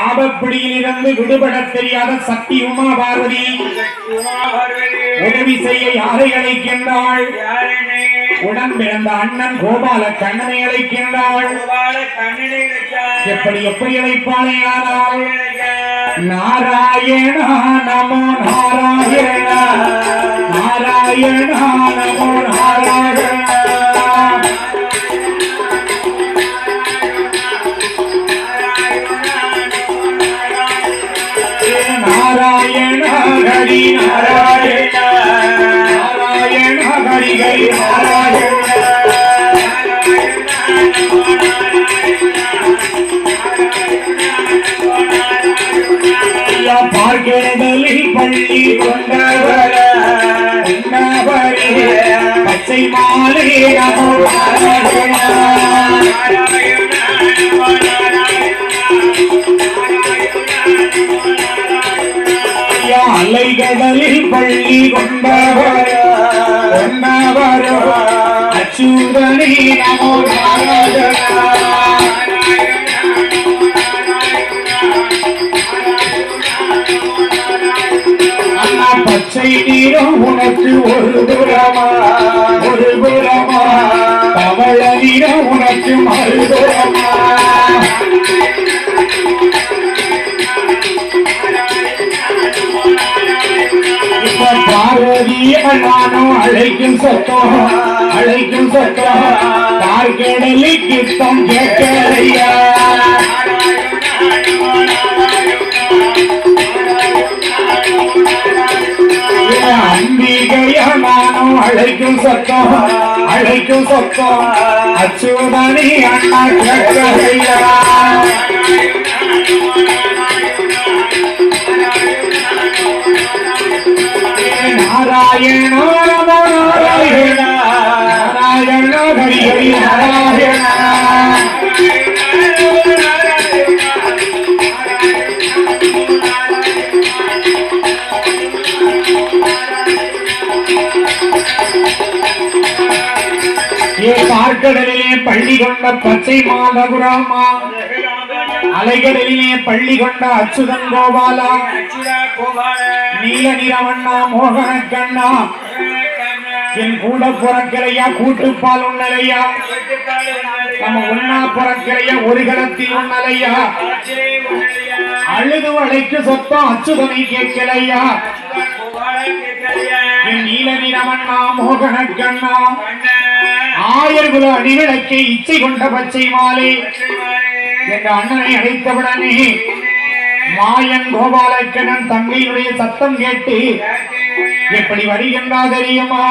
சாபப்பிடியில் இருந்து விடுபட தெரியாத சக்தி உமா பார்வதி உதவி செய்ய யாரை அழைக்கின்றாள்? உடன் பிறந்த அண்ணன் கோபால கண்ணனை அழைக்கின்றாள். எப்படி எப்படி அழைப்பாளே ஆனால்? நாராயணா நமோ நாராயணா. நாராயணா நமோ நாராயணா. ஹரி நாராயண. நாராயண. ஹரி ஹரி நாராயண பார்க்கிறதில் பள்ளி கொண்டவர கொண்டவரே பச்சை மாலை நமோ நாராயண. கடலில் பள்ளி கொண்டவர் கொண்டவர் அச்சுதனி நமோ நாராயணா அண்ணா பச்சை நீரம் உனக்கு ஒரு புறமா நானும் அழைக்கும் சொத்தோ அழைக்கும் சொத்தோ பார்க்கடலில் கிட்டம் கேட்கலையா? அம்பிகைய நானும் அழைக்கும் சொத்தோ அழைக்கும் சொத்தோ அச்சுதனி அண்ணா கேட்கலையா? நாராயண நமோ நாராயண நாராயண ஹரி ஹரி நாராயண பார்க்கடலிலே பள்ளி கொண்ட பச்சை மாதகுராமா. அலைகடலிலே பள்ளி கொண்ட அச்சுதன் கோபாலா. நீல நிறவண்ணா மோகன கண்ணா. என் கூட பிறக்கிறையா கூட்டுப்பால் உண்ணலையா நம்ம ஒன்னா பிறக்கிறையா ஒரு கணத்தில் உண்ணலையா அழுது வளைக்கு சொத்தம் அச்சுதனை கேட்கலையா. என் நீல நிறவண்ணா மோகன கண்ணா. ஆயர்குல அடிவிளக்கை இச்சை கொண்ட பச்சை மாலை. என்ற அண்ணனை அழைத்தவுடனே மாயன் கோபாலக்கண்ணன் தங்கையுடைய சத்தம் கேட்டு எப்படி வருகின்றா தெரியுமா?